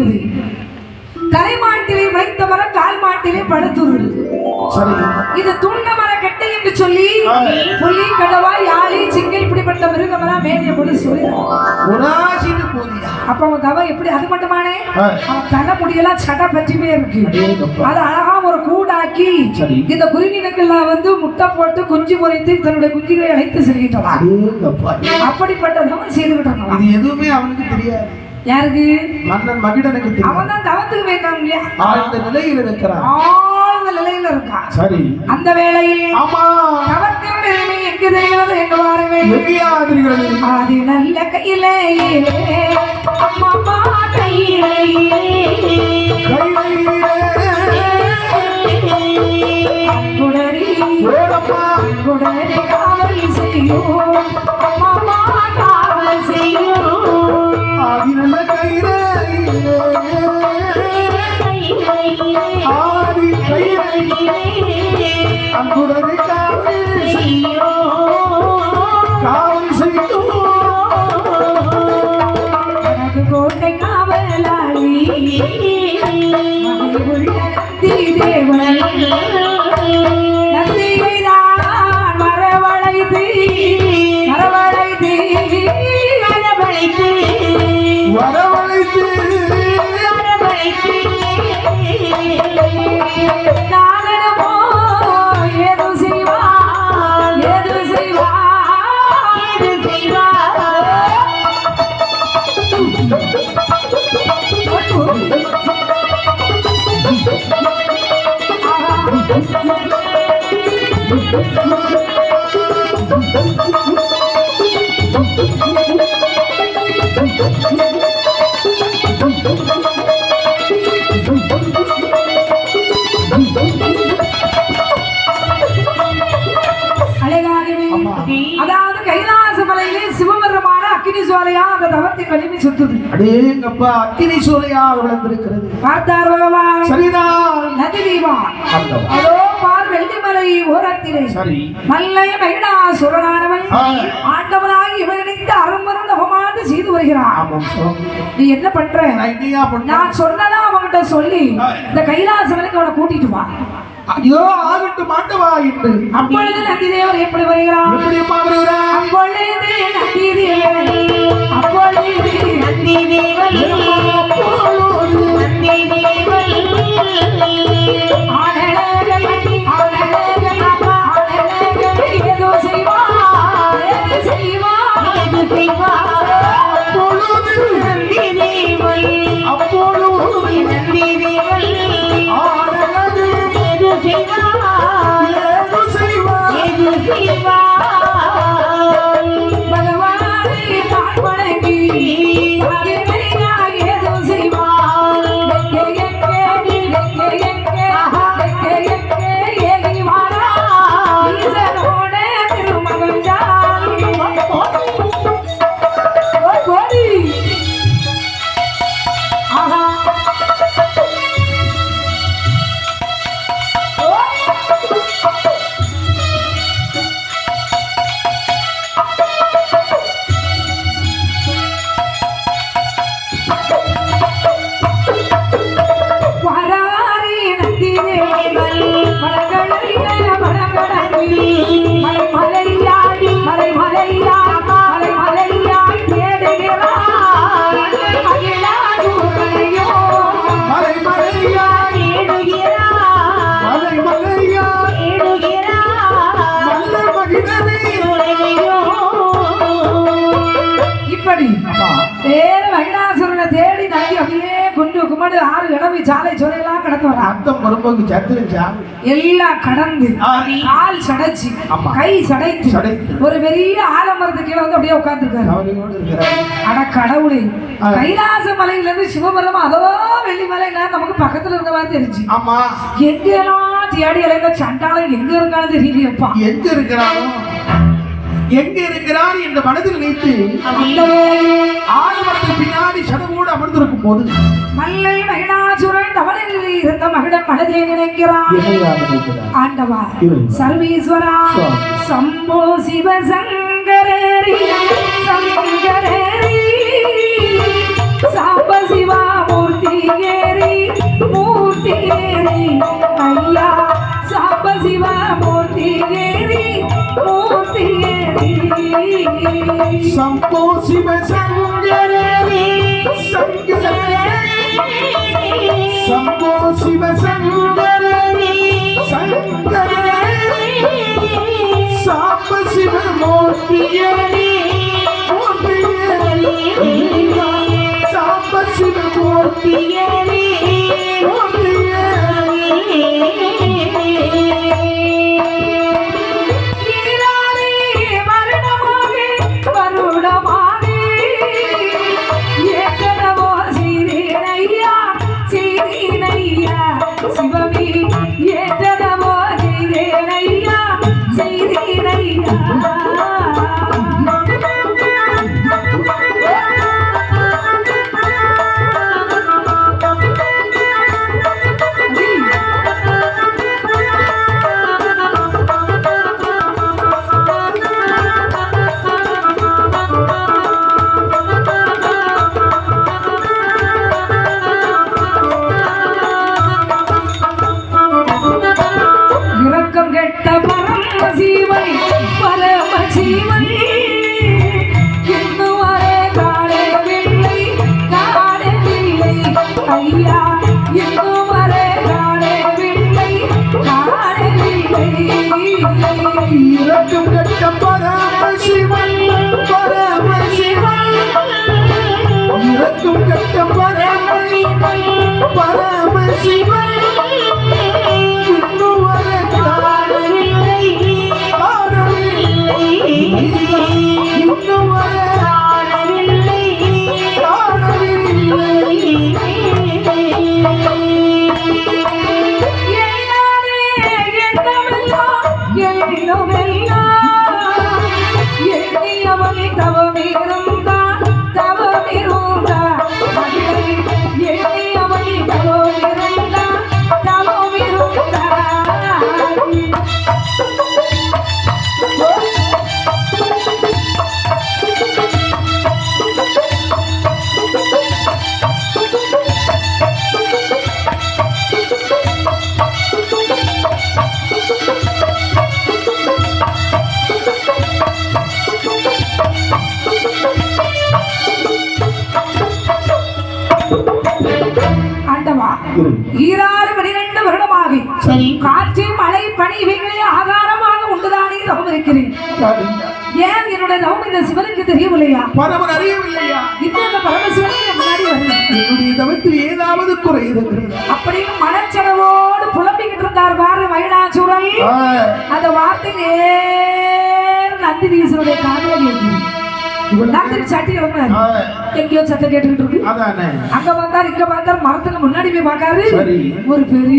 பூச்சொல்கின்றது தலைமாட்டிலே வைத்த மரம் கால் மாட்டிலே படுத்துருது. சரி. இது துண்ண மர கட்டை என்று சொல்லி. புலி கடவா யாழி சிங்கை இப்படிப்பட்ட மிருகமெல்லாம் மேலே போட்டு சொல்லிடுறான் அப்ப அவன் தவ எப்படி அது மட்டுமானே. அவன் தலை முடியெல்லாம் சட்டை பற்றிமே இருக்கு. அது அழகா ஒரு கூடாக்கி. இந்த குருவினுக்கெல்லாம் வந்து முட்டை போட்டு குஞ்சு முறைத்து தன்னுடைய குஞ்சுகளை அழைத்து செல்கின்றன செய்துகிட்டு இருக்கான் இது எதுவுமே அவனுக்கு தெரியாது. யாருக்கு? மன்னன் மகிடனுக்கு அவன் தான் தவத்துக்கு வேண்டாம் இல்லையா? ஆழ்ந்த நிலையில் இருக்கிறான். ஆழ்ந்த நிலையில இருக்கான். சரி. அந்த வேளையில் ஆமா. தவத்தின் பெருமை எங்கு தெரிகிறது என்று பாருங்கள். எங்கேயா தெரிகிறது? ஆதி நல்ல கையிலே. அம்மா அம்மா கையிலே. குடரி குடரி காவல் செய்யும் அன்புடனே அதாவது கைலாச மலையிலே சிவபெருமான அக்கினி சோலையா அந்த தவத்தின் வலிமை சுத்துது. அடேங்கப்பா அக்கினி சோலையாக விளந்திருக்கிறது பார்த்தார் பகவான். சரிதான் நதி தீபா ஆண்டவா. அதோ பார் வெள்ளிமலை ஓரத்திலே. சரி. மல்லை மகிழா சுரனானவன். ஆண்டவனாகி இவன் நினைத்து அரும்பரும் நகமாண்டு செய்து வருகிறான் நீ என்ன பண்ற? நான் என்னையா பண்ண நான் சொன்னதா அவன்கிட்ட சொல்லி இந்த கைலாசவனுக்கு அவனை கூட்டிட்டு வா. ஐயோ ஆகட்டும் ஆண்டவா என்று. அப்பொழுது நந்தி தேவர் எப்படி வருகிறான் எப்படியம்மா வருகிறாய் அப்பொழுது நந்தி தேவர் மலர்கடலில் குமடு ஆறு சாலை சோலையெல்லாம் கடந்து வரான் அர்த்தம் வரும்போது சத்திரம் சாமி எல்லாம் கடந்து. கால் சடைச்சு. கை சடைத்து. ஒரு பெரிய ஆலமரத்து கீழே வந்து அப்படியே உட்கார்ந்துருக்காரு அட கடவுளே. கைலாச மலையில இருந்து சிவபெருமா அதோ வெள்ளி மலையில நமக்கு பக்கத்துல இருந்த மாதிரி தெரிஞ்சு ஆமா எங்கெல்லாம் தேடி அலைந்த சண்டாளம் எங்க இருக்கான்னு தெரியலையப்பா எங்க இருக்கிறானோ எங்கே இருக்கிறார் என்று மனதில் வைத்து ஆழ்மனத்தில் பின்னாடி சடவோடு அமர்ந்திருக்கும் போது மல்லை மகிழாசுரன் அவனில் இருந்த மகிழன் மனதிலே நினைக்கிறான் ஆண்டவா சர்வீஸ்வரா சம்போ சிவசங்கரேரி சங்கரேரி சாம்ப சிவா மூர்த்தி ஏரி மூர்த்தி ஐயா சாம்ப சிவா சங்கரே சங்கரே சம்போ சிவ சங்கரே ஈராறு பனிரெண்டு வருடமாகி. சரி. காற்று மழை பனி இவைகளே ஆகாரமாக உண்டுதானே தவம் இருக்கிறேன் ஏன் என்னோட தவம் இந்த சிவனுக்கு தெரியவில்லையா பரமன் அறியவில்லையா? அந்த பரமசிவனே முன்னாடி என்னுடைய தவத்தில் ஏதாவது குறை இருக்கிறது? அப்படின்னு மனச்சடவோடு புலம்பிக்கிட்டு இருந்தார் பாரு மயிலாசூரன் அந்த வார்த்தை நேர் நந்திதீசனுடைய காதல கேட்குது. நந்தினி சட்டி கிளம்புனாரு எங்கேயோ சத்தம் கேட்டுக்கிட்டு இருக்கு. அங்க பார்த்தார் இங்க பார்த்தார் மரத்துல முன்னாடி போய் பார்க்காரு. சரி. ஒரு பெரிய